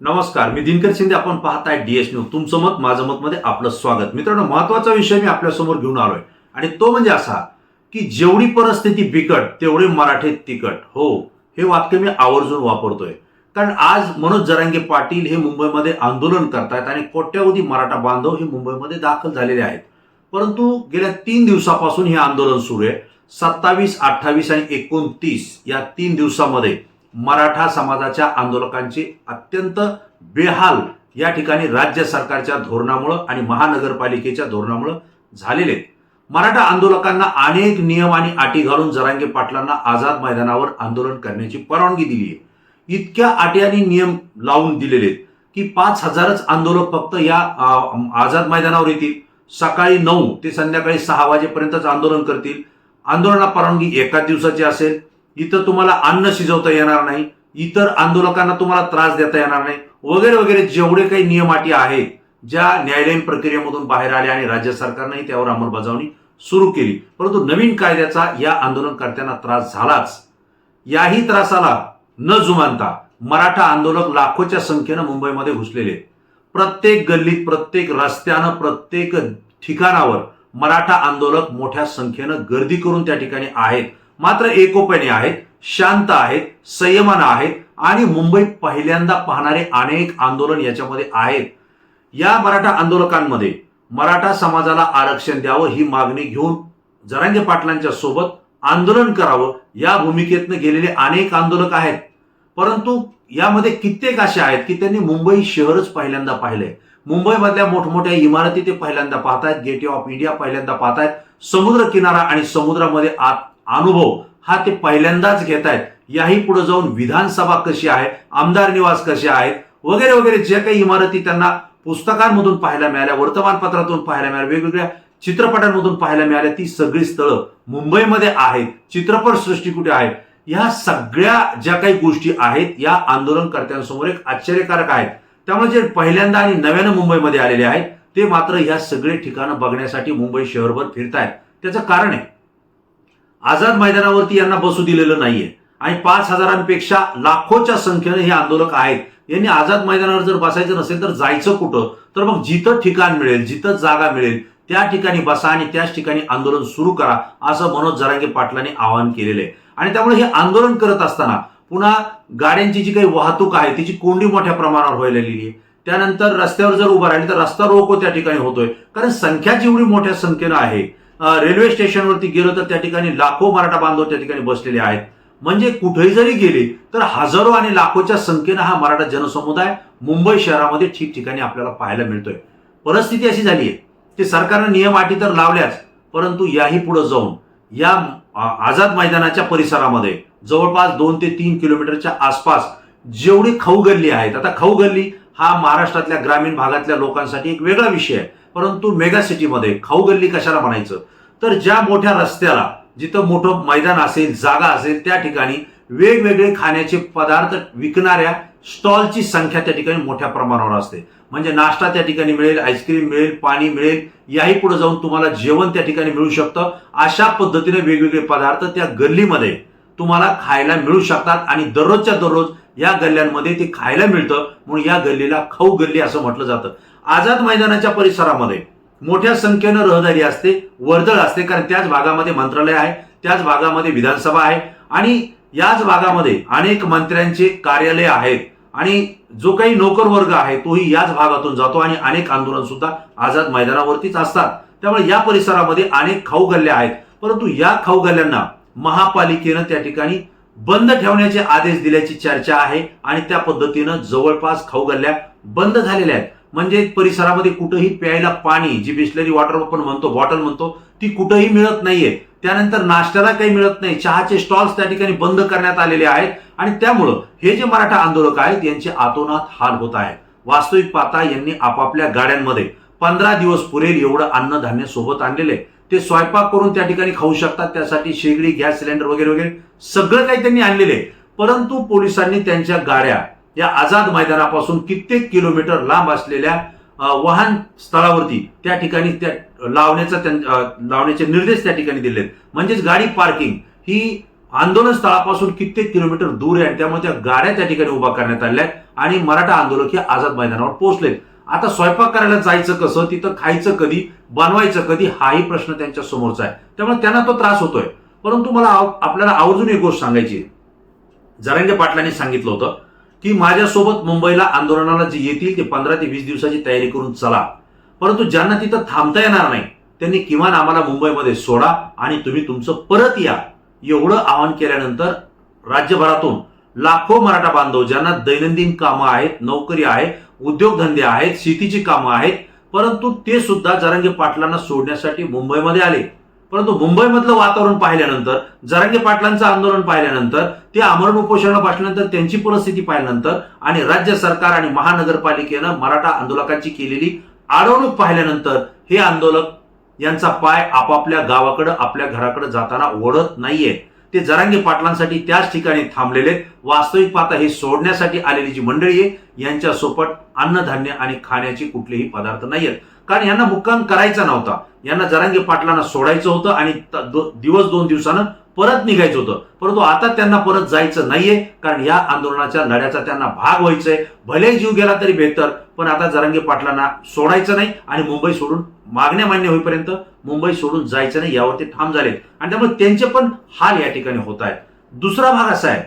नमस्कार मी दिनकर शिंदे. आपण पाहताय डीएस न्यूज तुमचं मत माझं मत मध्ये आपलं स्वागत. मित्रांनो महत्त्वाचा विषय मी आपल्यासमोर घेऊन आलोय. आणि तो म्हणजे असा की जेवढी परिस्थिती बिकट तेवढे मराठे तिकट हो हे वाक्य मी आवर्जून वापरतोय. कारण आज मनोज जरांगे पाटील हे मुंबईमध्ये आंदोलन करतायत आणि कोट्यावधी मराठा बांधव हे मुंबईमध्ये दाखल झालेले आहेत. परंतु गेल्या तीन दिवसापासून हे आंदोलन सुरू आहे. सत्तावीस अठ्ठावीस आणि एकोणतीस या तीन दिवसामध्ये मराठा समाजाच्या आंदोलकांचे अत्यंत बेहाल या ठिकाणी राज्य सरकारच्या धोरणामुळं आणि महानगरपालिकेच्या धोरणामुळं झालेले आहेत. मराठा आंदोलकांना अनेक नियम आणि अटी घालून जरांगे पाटलांना आझाद मैदानावर आंदोलन करण्याची परवानगी दिली आहे इतक्या अटी आणि नियम लावून दिलेले आहेत की पाच हजारच आंदोलक फक्त या आझाद मैदानावर येतील सकाळी नऊ ते संध्याकाळी सहा वाजेपर्यंतच आंदोलन करतील आंदोलनाला परवानगी एका दिवसाची असेल इथं तुम्हाला अन्न शिजवता येणार नाही इतर आंदोलकांना तुम्हाला त्रास देता येणार नाही वगैरे वगैरे जेवढे काही नियम अटी आहेत ज्या न्यायालयीन प्रक्रियेमधून बाहेर आल्या आणि राज्य सरकारनेही त्यावर अंमलबजावणी सुरू केली. परंतु नवीन कायद्याचा या आंदोलनकर्त्यांना त्रास झालाच. याही त्रासाला न जुमानता मराठा आंदोलक लाखोच्या संख्येनं मुंबईमध्ये घुसलेले प्रत्येक गल्लीत प्रत्येक रस्त्यानं प्रत्येक ठिकाणावर मराठा आंदोलक मोठ्या संख्येनं गर्दी करून त्या ठिकाणी आहेत. मात्र एकोप्याने आहेत शांत आहेत संयमानं आहेत आणि मुंबई पहिल्यांदा पाहणारे अनेक आंदोलन याच्यामध्ये आहेत. या मराठा आंदोलकांमध्ये मराठा समाजाला आरक्षण द्यावं ही मागणी घेऊन जरांगे पाटलांच्या सोबत आंदोलन करावं या भूमिकेतनं गेलेले अनेक आंदोलक आहेत. परंतु यामध्ये कित्येक असे आहेत की त्यांनी मुंबई शहरच पहिल्यांदा पाहिलंय. मुंबईमधल्या मोठमोठ्या इमारती ते पहिल्यांदा पाहतायत गेटवे ऑफ इंडिया पहिल्यांदा पाहतायत समुद्र किनारा आणि समुद्रामध्ये आत अनुभव हा ते पहिल्यांदाच घेत आहेत याही पुढे जाऊन विधानसभा कशी आहे आमदार निवास कसे आहेत वगैरे वगैरे जे काही इमारती त्यांना पुस्तकांमधून पाहायला मिळाल्या वर्तमानपत्रातून पाहायला मिळाल्या वेगवेगळ्या चित्रपटांमधून पाहायला मिळाल्या ती सगळी स्थळं मुंबईमध्ये आहेत चित्रपट सृष्टी कुठे आहेत ह्या सगळ्या ज्या काही गोष्टी आहेत या आंदोलनकर्त्यांसमोर एक आश्चर्यकारक आहेत. त्यामुळे जे पहिल्यांदा आणि नव्यानं मुंबईमध्ये आलेले आहेत ते मात्र ह्या सगळे ठिकाणं बघण्यासाठी मुंबई शहरभर फिरतायत. त्याचं कारण आहे आझाद मैदानावरती यांना बसू दिलेलं नाहीये. आणि पाच हजारांपेक्षा लाखोच्या संख्येने हे आंदोलक आहेत. यांनी आझाद मैदानावर जर बसायचं नसेल तर जायचं कुठं? तर मग जिथं ठिकाण मिळेल जिथं जागा मिळेल त्या ठिकाणी बसा आणि त्याच ठिकाणी आंदोलन सुरू करा असं मनोज जरांगे पाटलांनी आवाहन केलेलं आहे. आणि त्यामुळे हे आंदोलन करत असताना पुन्हा गाड्यांची जी काही वाहतूक आहे तिची कोंडी मोठ्या प्रमाणावर व्हायला लागलेली आहे. त्यानंतर रस्त्यावर जर उभा राहिली तर रस्ता रोको त्या ठिकाणी होतोय. कारण संख्या जेवढी मोठ्या संख्येनं आहे रेल्वे स्टेशनवरती गेलो तर त्या ठिकाणी लाखो मराठा बांधव त्या ठिकाणी बसलेले आहेत. म्हणजे कुठेही जरी गेले तर हजारो आणि लाखोच्या संख्येनं हा मराठा जनसमुदाय मुंबई शहरामध्ये ठिकठिकाणी आपल्याला पाहायला मिळतोय. परिस्थिती अशी झाली आहे की सरकारनं नियम अटी तर लावल्याच परंतु याही पुढे जाऊन या आझाद मैदानाच्या परिसरामध्ये जवळपास दोन ते तीन किलोमीटरच्या आसपास जेवढी खाऊ गल्ली आहेत आता खाऊ गल्ली हा महाराष्ट्रातल्या ग्रामीण भागातल्या लोकांसाठी एक वेगळा विषय आहे. परंतु मेगा सिटीमध्ये खाऊ गल्ली कशाला म्हणायचं? तर ज्या मोठ्या रस्त्याला जिथं मोठं मैदान असेल जागा असेल त्या ठिकाणी वेगवेगळे खाण्याचे पदार्थ विकणाऱ्या स्टॉलची संख्या त्या ठिकाणी मोठ्या प्रमाणावर असते. म्हणजे नाश्ता त्या ठिकाणी मिळेल आईस्क्रीम मिळेल पाणी मिळेल याही पुढे जाऊन तुम्हाला जेवण त्या ठिकाणी मिळू शकतं. अशा पद्धतीने वेगवेगळे पदार्थ त्या गल्लीमध्ये तुम्हाला खायला मिळू शकतात आणि दररोजच्या दररोज या गल्ल्यांमध्ये ते खायला मिळतं. म्हणून या गल्लीला खाऊ गल्ली असं म्हटलं जातं. आझाद मैदानाच्या परिसरामध्ये मोठ्या संख्येनं रहदारी असते वर्दळ असते कारण त्याच भागामध्ये मंत्रालय आहे त्याच भागामध्ये विधानसभा आहे आणि याच भागामध्ये अनेक मंत्र्यांचे कार्यालय आहेत आणि जो काही नोकर वर्ग आहे तोही याच भागातून जातो आणि अनेक आंदोलन सुद्धा आझाद मैदानावरतीच असतात. त्यामुळे या परिसरामध्ये अनेक खाऊ गल्ल्या आहेत. परंतु या खाऊ गल्ल्यांना महापालिकेनं त्या ठिकाणी बंद ठेवण्याचे आदेश दिल्याची चर्चा आहे आणि त्या पद्धतीनं जवळपास खाऊ गल्ल्या बंद झालेल्या आहेत. म्हणजे परिसरामध्ये कुठंही प्यायला पाणी जी बिस्लरी वॉटर आपण म्हणतो बॉटल म्हणतो ती कुठंही मिळत नाहीये. त्यानंतर नाश्त्याला काही मिळत नाही. चहाचे स्टॉल्स त्या ठिकाणी बंद करण्यात आलेले आहेत. आणि त्यामुळं हे जे मराठा आंदोलक आहेत यांचे आतोनात हाल होत आहेत वास्तविक पाहता यांनी आपापल्या गाड्यांमध्ये पंधरा दिवस पुरेल एवढं अन्नधान्य सोबत आणलेले. आहे ते स्वयंपाक करून त्या ठिकाणी खाऊ शकतात. त्यासाठी शेगडी गॅस सिलेंडर वगैरे वगैरे सगळं काही त्यांनी आणलेले. परंतु पोलिसांनी त्यांच्या गाड्या या आझाद मैदानापासून कित्येक किलोमीटर लांब असलेल्या वाहन स्थळावरती त्या ठिकाणी त्या लावण्याचा लावण्याचे निर्देश त्या ठिकाणी दिलेत. म्हणजेच गाडी पार्किंग ही आंदोलन स्थळापासून कित्येक किलोमीटर दूर आहे आणि त्यामुळे त्या गाड्या त्या ठिकाणी उभा करण्यात आल्या आणि मराठा आंदोलक हे आझाद मैदानावर पोहोचलेत. आता स्वयंपाक करायला जायचं कसं तिथं खायचं कधी बनवायचं कधी हाही प्रश्न त्यांच्या समोरचा आहे. त्यामुळे त्यांना तो त्रास होतोय. परंतु मला आपल्याला आवर्जून एक गोष्ट सांगायची आहे. जरांगे पाटलांनी सांगितलं होतं की माझ्यासोबत मुंबईला आंदोलनाला जे येतील ते पंधरा ते वीस दिवसाची तयारी करून चला. परंतु ज्यांना तिथं थांबता येणार नाही त्यांनी किमान आम्हाला मुंबईमध्ये सोडा आणि तुम्ही तुमचं परत या. एवढं आवाहन केल्यानंतर राज्यभरातून लाखो मराठा बांधव ज्यांना दैनंदिन कामं आहेत नोकरी आहे उद्योगधंदे आहेत शेतीची कामं आहेत परंतु ते सुद्धा जरांगे पाटलांना सोडण्यासाठी मुंबईमध्ये आले. परंतु मुंबईमधलं वातावरण पाहिल्यानंतर जरांगे पाटलांचं आंदोलन पाहिल्यानंतर ते आमरण उपोषणाला बसल्यानंतर त्यांची परिस्थिती पाहिल्यानंतर आणि राज्य सरकार आणि महानगरपालिकेनं मराठा आंदोलकांची केलेली अडवणूक पाहिल्यानंतर हे आंदोलक यांचा पाय आपापल्या गावाकडं आपल्या घराकडे जाताना ओढत नाहीये. ते जरांगे पाटलांसाठी त्याच ठिकाणी थांबलेले वास्तविक पाहता हे सोडण्यासाठी आलेली जी मंडळी आहे यांच्यासोबत अन्नधान्य आणि खाण्याचे कुठलेही पदार्थ नाही आहेत कारण यांना मुक्काम करायचा नव्हता. यांना जरांगे पाटलांना सोडायचं होतं आणि दिवस दोन दिवसानं परत निघायचं होतं. परंतु आता त्यांना परत जायचं नाहीये कारण या आंदोलनाच्या लढ्याचा त्यांना भाग व्हायचंय. भले जीव गेला तरी बेहतर पण आता जरांगे पाटलांना सोडायचं नाही आणि मुंबई सोडून मागण्या मान्य होईपर्यंत मुंबई सोडून जायचं नाही यावरती ठाम झालेत. आणि त्यामुळे त्यांचे पण हाल या ठिकाणी होत आहेत. दुसरा भाग असा आहे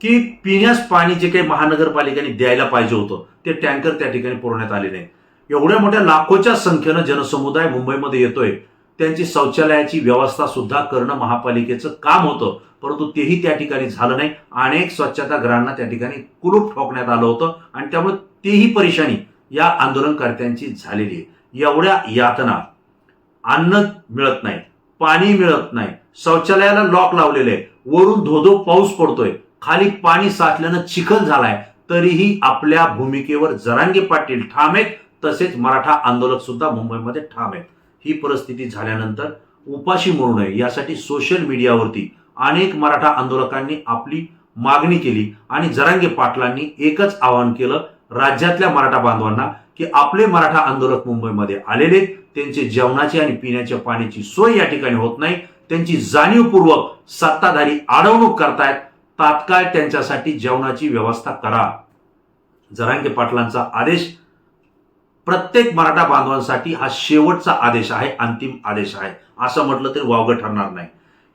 की पिण्यास पाणी जे काही महानगरपालिकेने द्यायला पाहिजे होतं ते टँकर त्या ठिकाणी पुरवण्यात आले नाही एवढ्या मोठ्या लाखोच्या संख्येनं जनसमुदाय मुंबईमध्ये येतोय. त्यांची शौचालयाची व्यवस्था सुद्धा करणं महापालिकेचं काम होतं. परंतु तेही त्या ठिकाणी झालं नाही. अनेक स्वच्छतागृहांना त्या ठिकाणी कुलूप ठोकण्यात आलं होतं. आणि त्यामुळे तेही परेशानी या आंदोलनकर्त्यांची झालेली आहे. एवढ्या यातना अन्न मिळत नाही पाणी मिळत नाही शौचालयाला लॉक लावलेले आहे. वरून धोधो पाऊस पडतोय. खाली पाणी साचल्यानं चिखल झालाय. तरीही आपल्या भूमिकेवर जरांगे पाटील ठाम आहेत. तसेच मराठा आंदोलक सुद्धा मुंबईमध्ये ठाम आहेत. ही परिस्थिती झाल्यानंतर उपाशी मरू नये यासाठी सोशल मीडियावरती अनेक मराठा आंदोलकांनी आपली मागणी केली आणि जरांगे पाटलांनी एकच आवाहन केलं राज्यातल्या मराठा बांधवांना की आपले मराठा आंदोलक मुंबईमध्ये आलेले त्यांचे जेवणाची आणि पिण्याच्या पाण्याची सोय या ठिकाणी होत नाही त्यांची जाणीवपूर्वक सत्ताधारी अडवणूक करतायत तात्काळ त्यांच्यासाठी जेवणाची व्यवस्था करा. जरांगे पाटलांचा आदेश प्रत्येक मराठा बांधवांसाठी हा शेवटचा आदेश आहे अंतिम आदेश आहे. असं म्हटलं तरी वावगं ठरणार नाही.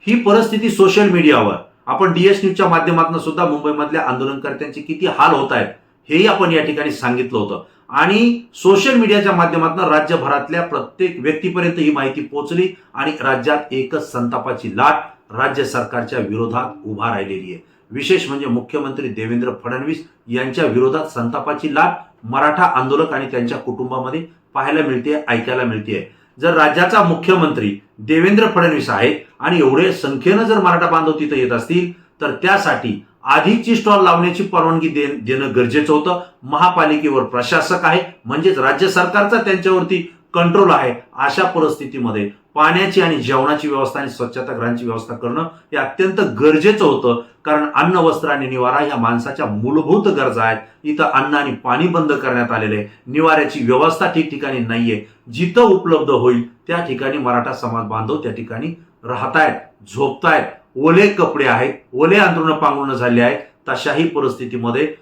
ही परिस्थिती सोशल मीडियावर आपण डीएस न्यूजच्या माध्यमातून सुद्धा मुंबईमधल्या आंदोलनकर्त्यांचे किती हाल होत आहेत हेही आपण या ठिकाणी सांगितलं होतं. आणि सोशल मीडियाच्या माध्यमातून राज्यभरातल्या प्रत्येक व्यक्तीपर्यंत ही माहिती पोहोचली आणि राज्यात एकच संतापाची लाट राज्य सरकारच्या विरोधात उभा राहिलेली आहे. विशेष म्हणजे मुख्यमंत्री देवेंद्र फडणवीस यांच्या विरोधात संतापाची लाट मराठा आंदोलक आणि त्यांच्या कुटुंबामध्ये पाहायला मिळते ऐकायला मिळते. जर राज्याचा मुख्यमंत्री देवेंद्र फडणवीस आहे आणि एवढे संख्येनं जर मराठा बांधव तिथं येत असतील तर त्यासाठी आधीची स्टॉल लावण्याची परवानगी दे देणं गरजेचं होतं. महापालिकेवर प्रशासक आहे म्हणजेच राज्य सरकारचा त्यांच्यावरती कंट्रोल आहे अशा परिस्थितीमध्ये पाण्याची आणि जेवणाची व्यवस्था आणि स्वच्छतागृहांची व्यवस्था करणं हे अत्यंत गरजेचं होतं. कारण अन्न वस्त्र आणि निवारा ह्या माणसाच्या मूलभूत गरजा आहेत. इथं अन्न आणि पाणी बंद करण्यात आलेले आहे. निवाऱ्याची व्यवस्था ठिकठिकाणी नाहीये. जिथं उपलब्ध होईल त्या ठिकाणी मराठा समाज बांधव त्या ठिकाणी राहतायत झोपतायत. ओले कपडे आहेत ओले अंतरुण पांघरुण झाले आहेत. तशाही परिस्थितीमध्ये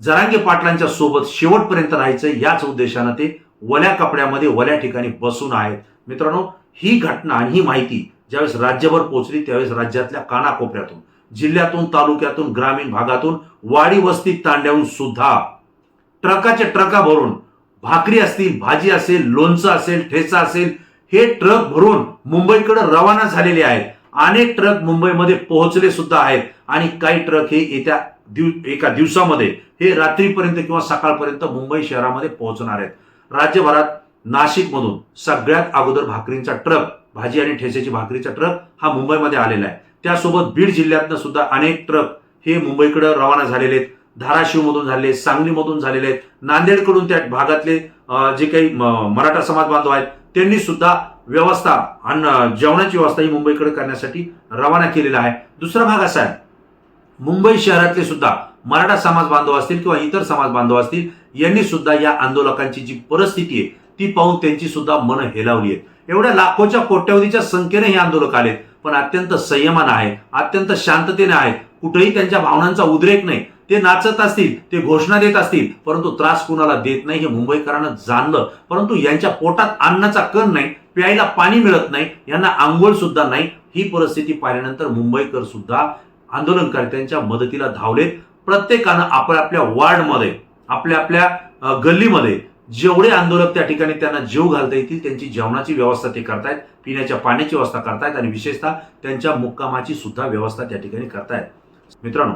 जरांगे पाटलांच्या सोबत शेवटपर्यंत राहायचं याच उद्देशानं ते वल्या कपड्यामध्ये वल्या ठिकाणी बसून आहेत. मित्रांनो ही घटना आणि ही माहिती ज्यावेळेस राज्यभर पोहोचली त्यावेळेस राज्यातल्या कानाकोपऱ्यातून जिल्ह्यातून तालुक्यातून ग्रामीण भागातून वाडी वस्ती तांड्याहून सुद्धा ट्रकाच्या ट्रका भरून भाकरी असतील भाजी असेल लोणचं असेल ठेचा असेल हे ट्रक भरून मुंबईकडे रवाना झालेले आहेत. अनेक ट्रक मुंबईमध्ये पोहोचले सुद्धा आहेत. आणि काही ट्रक हे येत्या दिव एका दिवसामध्ये हे रात्रीपर्यंत किंवा सकाळपर्यंत मुंबई शहरामध्ये पोहोचणार आहेत. राज्यभरात नाशिकमधून सगळ्यात अगोदर भाकरींचा ट्रक भाजी आणि ठेसेची भाकरीचा ट्रक हा मुंबईमध्ये आलेला आहे. त्यासोबत बीड जिल्ह्यातनं सुद्धा अनेक ट्रक हे मुंबईकडे रवाना झालेले आहेत. धाराशिवमधून झाले सांगलीमधून झालेले आहेत. नांदेडकडून त्या भागातले जे काही मराठा समाज बांधव आहेत त्यांनी सुद्धा व्यवस्था अन्न जेवणाची व्यवस्था ही मुंबईकडे करण्यासाठी रवाना केलेला आहे. दुसरा भाग असा आहे मुंबई शहरातले सुद्धा मराठा समाज बांधव असतील किंवा इतर समाज बांधव असतील यांनी सुद्धा या आंदोलकांची जी परिस्थिती आहे ती पाहून त्यांची सुद्धा मन हेलावली आहेत. एवढ्या लाखोच्या कोट्यावधीच्या संख्येने हे आंदोलक आलेत. पण अत्यंत संयमानं आहे अत्यंत शांततेने आहे. कुठेही त्यांच्या भावनांचा उद्रेक नाही. ते नाचत असतील ते घोषणा देत असतील परंतु त्रास कुणाला देत नाही हे मुंबईकरांना जाणलं. परंतु यांच्या पोटात अन्नाचा कण नाही प्यायला पाणी मिळत नाही यांना आंघोळ सुद्धा नाही. ही परिस्थिती पाहिल्यानंतर मुंबईकर सुद्धा आंदोलनकर्त्यांच्या मदतीला धावलेत. प्रत्येकानं आपल्या आपल्या वार्डमध्ये आपल्या आपल्या गल्लीमध्ये जेवढे आंदोलक त्या ठिकाणी त्यांना जीव घालता येतील त्यांची जेवणाची व्यवस्था ते करतायत पिण्याच्या पाण्याची व्यवस्था करतायत आणि विशेषतः त्यांच्या मुक्कामाची सुद्धा व्यवस्था त्या ठिकाणी करतायत. मित्रांनो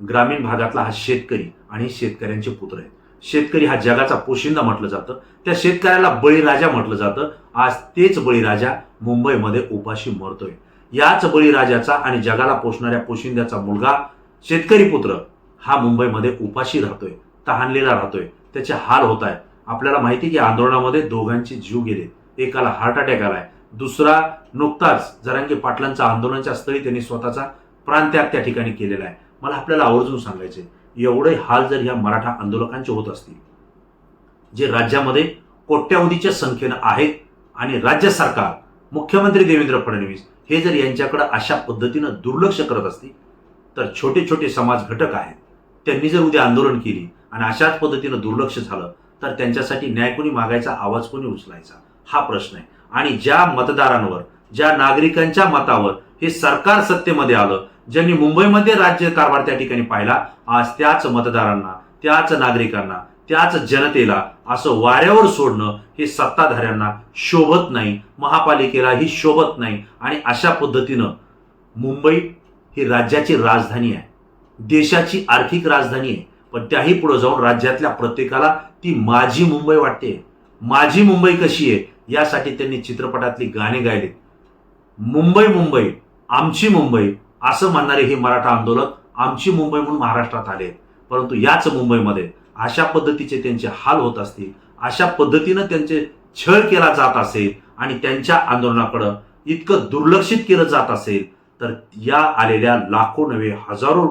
ग्रामीण भागातला हा शेतकरी आणि शेतकऱ्यांचे पुत्र आहेत. शेतकरी हा जगाचा पोशिंदा म्हटलं जातं. त्या शेतकऱ्याला बळीराजा म्हटलं जातं. आज तेच बळीराजा मुंबईमध्ये उपाशी मरतोय. याच बळीराजाचा आणि जगाला पोषणाऱ्या पोशिंद्याचा मुलगा शेतकरी पुत्र हा मुंबईमध्ये उपाशी राहतोय तहानलेला राहतोय. त्याचे हाल होत आहेत. आपल्याला माहिती की आंदोलनामध्ये दोघांचे जीव गेले. एकाला हार्ट अटॅक आलाय. दुसरा नुकताच जरांगे पाटलांचा आंदोलनाच्या स्थळी त्यांनी स्वतःचा प्राणत्याग त्या ठिकाणी केलेला आहे. मला आपल्याला आवर्जून सांगायचे एवढे हाल जर ह्या मराठा आंदोलकांचे होत असतील जे राज्यामध्ये कोट्यावधीच्या संख्येनं आहेत आणि राज्य सरकार मुख्यमंत्री देवेंद्र फडणवीस हे जर यांच्याकडे अशा पद्धतीनं दुर्लक्ष करत असतील तर छोटे छोटे समाज घटक आहेत. त्यांनी जर उद्या आंदोलन केली आणि अशाच पद्धतीनं दुर्लक्ष झालं तर त्यांच्यासाठी न्याय कोणी मागायचा आवाज कोणी उचलायचा? हा प्रश्न आहे. आणि ज्या मतदारांवर ज्या नागरिकांच्या मतावर हे सरकार सत्तेमध्ये आलं ज्यांनी मुंबईमध्ये राज्य कारभार त्या ठिकाणी पाहिला आज त्याच मतदारांना त्याच नागरिकांना त्याच जनतेला असं वाऱ्यावर सोडणं हे सत्ताधाऱ्यांना शोभत नाही महापालिकेला ही शोभत नाही. आणि अशा पद्धतीनं मुंबई ही राज्याची राजधानी आहे. देशाची आर्थिक राजधानी आहे. पण त्याही पुढे जाऊन राज्यातल्या प्रत्येकाला ती माझी मुंबई वाटते. माझी मुंबई कशी आहे यासाठी त्यांनी चित्रपटातली गाणी गायली मुंबई मुंबई आमची मुंबई असं म्हणणारे हे मराठा आंदोलक आमची मुंबई म्हणून महाराष्ट्रात आले परंतु याच मुंबईमध्ये अशा पद्धतीचे त्यांचे हाल होत असतील अशा पद्धतीनं त्यांचे छळ केला जात असेल आणि त्यांच्या आंदोलनाकडं इतकं दुर्लक्षित केलं जात असेल तर या आलेल्या लाखो नव्हे हजारो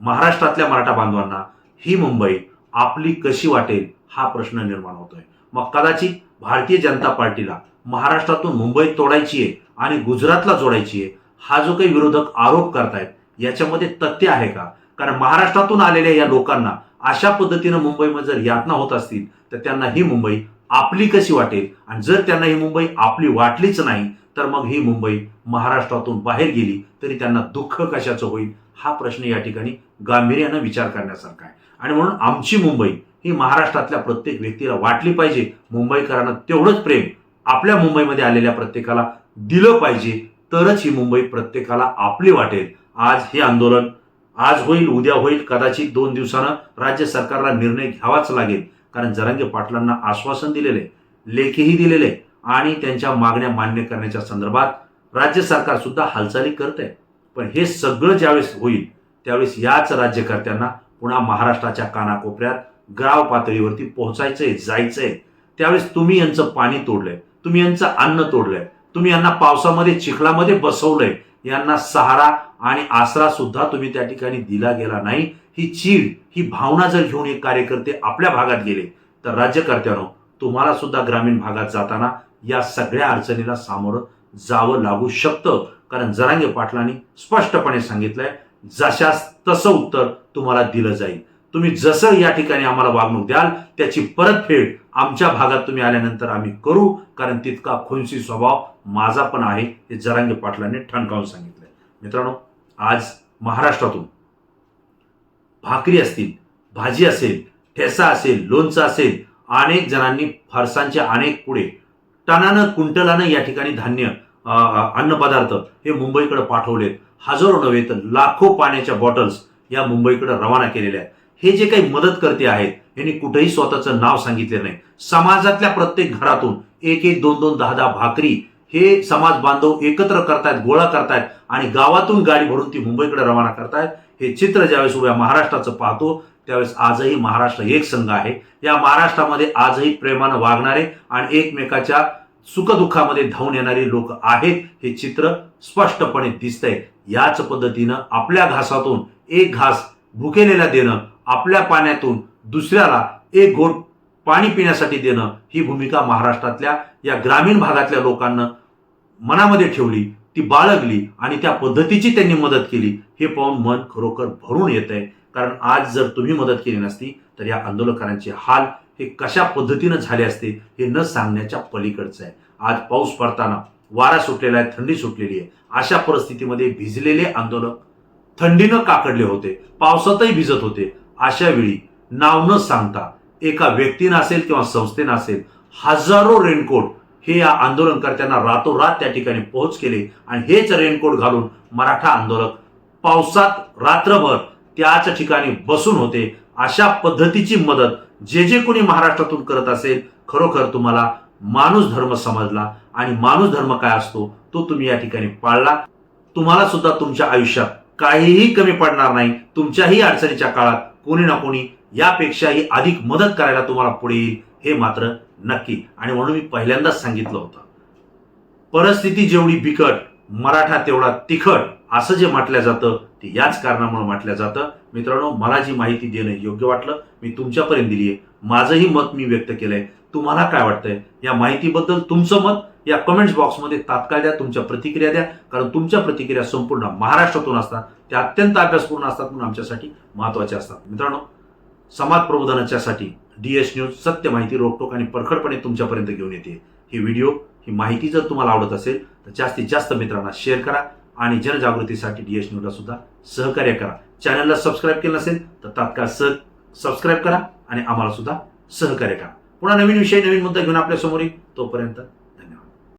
महाराष्ट्रातल्या मराठा बांधवांना ही मुंबई आपली कशी वाटेल हा प्रश्न निर्माण होतोय. मग कदाचित भारतीय जनता पार्टीला महाराष्ट्रातून मुंबई तोडायची आहे आणि गुजरातला जोडायची आहे हा जो काही विरोधक आरोप करतायत याच्यामध्ये तथ्य आहे का? कारण महाराष्ट्रातून आलेल्या या लोकांना अशा पद्धतीनं मुंबईमध्ये जर यातना होत असतील तर त्यांना ही मुंबई आपली कशी वाटेल? आणि जर त्यांना ही मुंबई आपली वाटलीच नाही तर मग ही मुंबई महाराष्ट्रातून बाहेर गेली तरी त्यांना दुःख कशाचं होईल? हा प्रश्न या ठिकाणी गांभीर्यानं विचार करण्यासारखा आहे. आणि म्हणून आमची मुंबई ही महाराष्ट्रातल्या प्रत्येक व्यक्तीला वाटली पाहिजे. मुंबईकरांना तेवढंच प्रेम आपल्या मुंबईमध्ये आलेल्या प्रत्येकाला दिलं पाहिजे. तरच ही मुंबई प्रत्येकाला आपली वाटेल. आज हे आंदोलन आज होईल उद्या होईल कदाचित दोन दिवसानं राज्य सरकारला निर्णय घ्यावाच लागेल. कारण जरांगे पाटलांना आश्वासन दिलेले लेखीही दिलेले आणि त्यांच्या मागण्या मान्य करण्याच्या संदर्भात राज्य सरकार सुद्धा हालचाली करत आहे पण हे सगळं ज्यावेळेस होईल त्यावेळेस याच राज्यकर्त्यांना पुन्हा महाराष्ट्राच्या कानाकोपऱ्यात ग्राव पातळीवरती पोहोचायचंय जायचंय. त्यावेळेस तुम्ही यांचं पाणी तोडलंय तुम्ही यांचं अन्न तोडलंय तुम्ही यांना पावसामध्ये चिखलामध्ये बसवलंय यांना सहारा आणि आसरा सुद्धा तुम्ही त्या ठिकाणी दिला गेला नाही. ही चीड ही भावना जर घेऊन एक कार्यकर्ते आपल्या भागात गेले तर राज्यकर्त्यानो तुम्हाला सुद्धा ग्रामीण भागात जाताना या सगळ्या अडचणीला सामोरं जावं लागू शकतं. कारण जरांगे पाटलांनी स्पष्टपणे सांगितलंय जशास तसं उत्तर तुम्हाला दिलं जाईल. तुम्ही जसं या ठिकाणी आम्हाला वागणूक द्याल त्याची परतफेड आमच्या भागात तुम्ही आल्यानंतर आम्ही करू. कारण तितका खुनशी स्वभाव माझा पण आहे हे जरांगे पाटलांनी ठणकावून सांगितलं मित्रांनो आज महाराष्ट्रातून भाकरी असतील भाजी असेल ठेसा असेल लोणचं असेल अनेक जणांनी फरसांचे अनेक पुढे टनानं कुंटलानं या ठिकाणी धान्य अन्नपदार्थ हे मुंबईकडे पाठवलेत. हजारो नव्हे तर लाखो पाण्याच्या बॉटल्स या मुंबईकडे रवाना केलेल्या आहेत. हे जे काही मदत करते आहेत यांनी कुठेही स्वतःचं नाव सांगितले नाही. समाजातल्या प्रत्येक घरातून एक एक दोन दोन दहा दहा भाकरी हे समाज बांधव एकत्र करतायत गोळा करतायत आणि गावातून गाडी भरून ती मुंबईकडे रवाना करतायत हे चित्र ज्यावेळेस उभ्या महाराष्ट्राचं पाहतो त्यावेळेस आजही महाराष्ट्र एक संघ आहे. या महाराष्ट्रामध्ये आजही प्रेमानं वागणारे आणि एकमेकाच्या सुखदुःखामध्ये धावून येणारे लोक आहेत हे चित्र स्पष्टपणे दिसतंय. याच पद्धतीनं आपल्या घासातून एक घास भुकेलेला देणं आपल्या पाण्यातून दुसऱ्याला एक घोट पाणी पिण्यासाठी देणं ही भूमिका महाराष्ट्रातल्या या ग्रामीण भागातल्या लोकांना मनामध्ये ठेवली ती बाळगली आणि त्या पद्धतीची त्यांनी मदत केली. हे पाहून मन खरोखर भरून येत आहे कारण आज जर तुम्ही मदत केली नसती तर या आंदोलकांचे हाल हे कशा पद्धतीनं झाले असते हे न सांगण्याच्या पलीकडचं आहे. आज पाऊस पडताना वारा सुटलेला आहे थंडी सुटलेली आहे. अशा परिस्थितीमध्ये भिजलेले आंदोलक थंडीनं काकडले होते पावसातही भिजत होते. अशा वेळी नाव न सांगता एका व्यक्तीनं असेल किंवा संस्थेनं असेल हजारो रेनकोट हे या आंदोलनकर्त्यांना रातोरात त्या ठिकाणी पोहोच केले आणि हेच रेनकोट घालून मराठा आंदोलक पावसात रात्रभर त्याच ठिकाणी बसून होते. अशा पद्धतीची मदत जे जे कोणी महाराष्ट्रातून करत असेल खरोखर तुम्हाला माणूस धर्म समजला. आणि माणूस धर्म काय असतो तो तुम्ही या ठिकाणी पाळला. तुम्हाला सुद्धा तुमच्या आयुष्यात काहीही कमी पडणार नाही. तुमच्याही अडचणीच्या काळात कोणी ना कोणी यापेक्षाही अधिक मदत करायला तुम्हाला पुढे येईल हे मात्र नक्की. आणि म्हणून मी पहिल्यांदाच सांगितलं होतं. परिस्थिती जेवढी बिकट मराठा तेवढा तिखट असं जे म्हटलं जातं ते याच कारणामुळे म्हटलं जातं. मित्रांनो मला जी माहिती देणं योग्य वाटलं मी तुमच्यापर्यंत दिली आहे. माझंही मत मी व्यक्त केलंय. तुम्हाला काय वाटतंय? या माहितीबद्दल तुमचं मत या कमेंट्स बॉक्समध्ये तात्काळ द्या तुमच्या प्रतिक्रिया द्या. कारण तुमच्या प्रतिक्रिया संपूर्ण महाराष्ट्रातून असतात. त्या अत्यंत अभ्यासपूर्ण असतात म्हणून आमच्यासाठी महत्त्वाच्या असतात. मित्रांनो समाज प्रबोधनाच्यासाठी डी एस न्यूज सत्य माहिती रोकटोक आणि परखडपणे तुमच्यापर्यंत घेऊन येते. ही व्हिडिओ ही माहिती जर तुम्हाला आवडत असेल तर जास्तीत जास्त मित्रांना शेअर करा. आणि जनजागृतीसाठी डी एस न्यूजला सुद्धा सहकार्य करा. चॅनलला सबस्क्राईब केलं नसेल तर तात्काळ सह सबस्क्राईब करा आणि आम्हाला सुद्धा सहकार्य करा. पुन्हा नवीन विषय नवीन मुद्दा घेऊन आपल्यासमोर येईल. तोपर्यंत